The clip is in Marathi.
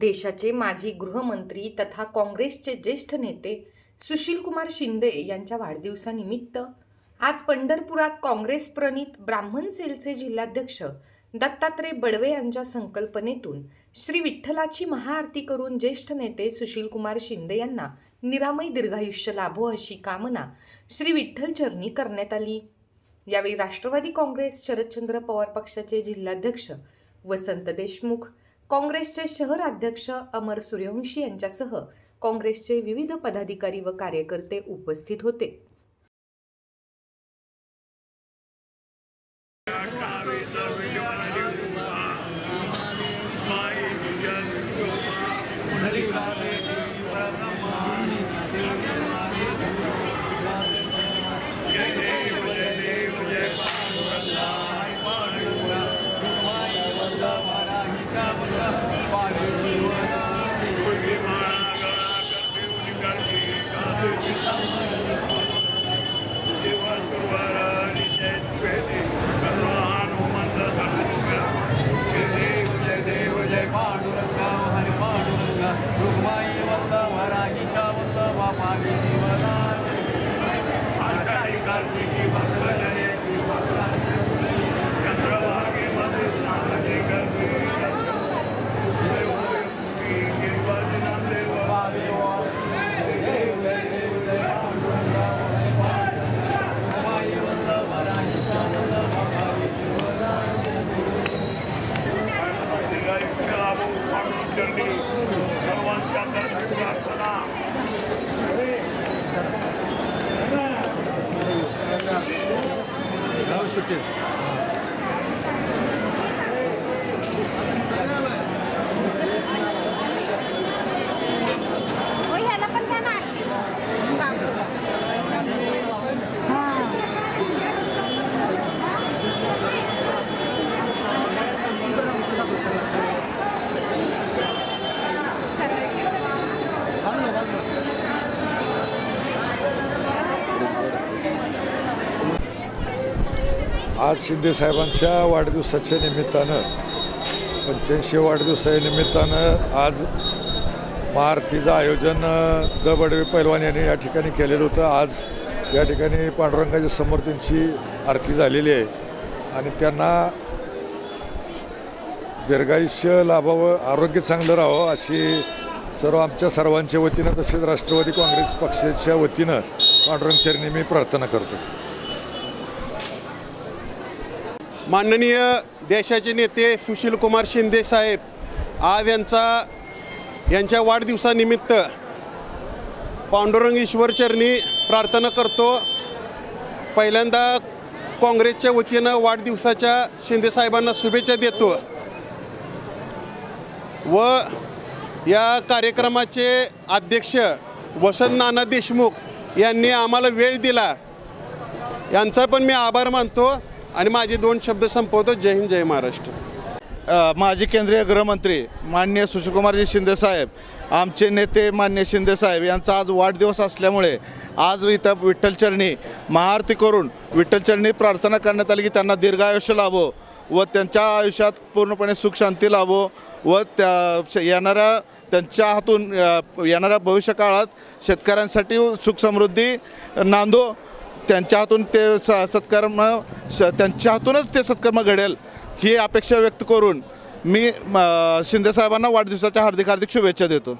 देशाचे माजी गृहमंत्री तथा काँग्रेसचे ज्येष्ठ नेते सुशीलकुमार शिंदे यांच्या वाढदिवसानिमित्त आज पंढरपुरात काँग्रेस प्रणित ब्राह्मण सेलचे जिल्हाध्यक्ष दत्तात्रय बडवे यांच्या संकल्पनेतून श्री विठ्ठलाची महाआरती करून ज्येष्ठ नेते सुशीलकुमार शिंदे यांना निरामय दीर्घायुष्य लाभो अशी कामना श्री विठ्ठल चरणी करण्यात आली. यावेळी राष्ट्रवादी काँग्रेस शरदचंद्र पवार पक्षाचे जिल्हाध्यक्ष वसंत देशमुख काँग्रेसचे शहर अध्यक्ष अमर सूर्यवंशी यांच्यासह काँग्रेसचे विविध पदाधिकारी व कार्यकर्ते उपस्थित होते. सर्वांच्या दर्शन प्रार्थना. हो आज शिंदे साहेबांच्या वाढदिवसाच्या निमित्तानं पंच्याऐंशी वाढदिवसाच्या निमित्तानं आज महाआरतीचं आयोजन द बडवे पैलवान यांनी या ठिकाणी केलेलं होतं. आज या ठिकाणी पांडुरंगाच्या समोर त्यांची आरती झालेली आहे. आणि त्यांना दीर्घायुष्य लाभावं आरोग्य चांगलं राहावं अशी सर्व आमच्या सर्वांच्या वतीनं तसेच राष्ट्रवादी काँग्रेस पक्षाच्या वतीनं पांडुरंग चरणी मी प्रार्थना करतो. माननीय देशाचे नेते सुशीलकुमार शिंदे साहेब आज यांचा यांच्या वाढदिवसानिमित्त पांडुरंग ईश्वरचरणी प्रार्थना करतो. पहिल्यांदा काँग्रेसच्या वतीनं वाढदिवसाच्या शिंदे साहेबांना शुभेच्छा देतो. व या कार्यक्रमाचे अध्यक्ष वसंत नाना देशमुख यांनी आम्हाला वेळ दिला. यांचा पण मी आभार मानतो. आणि माझे दोन शब्द संपवतो. जय हिंद जय महाराष्ट्र. माजी केंद्रीय गृहमंत्री माननीय सुशीलकुमारजी शिंदे साहेब आमचे नेते मान्य शिंदे साहेब यांचा आज वाढदिवस असल्यामुळे आज इथं विठ्ठलचरणी महाआरती करून विठ्ठलचरणी प्रार्थना करण्यात आली की त्यांना दीर्घायुष्य लाभो व त्यांच्या आयुष्यात पूर्णपणे सुख शांती लाभो व त्या येणाऱ्या त्यांच्या हातून येणाऱ्या भविष्यकाळात शेतकऱ्यांसाठी सुख समृद्धी नांदो त्यांच्या हातून ते स सत्कर्म स त्यांच्या हातूनच ते सत्कर्म घडेल ही अपेक्षा व्यक्त करून मी म, शिंदे साहेबांना वाढदिवसाच्या हार्दिक हार्दिक शुभेच्छा देतो.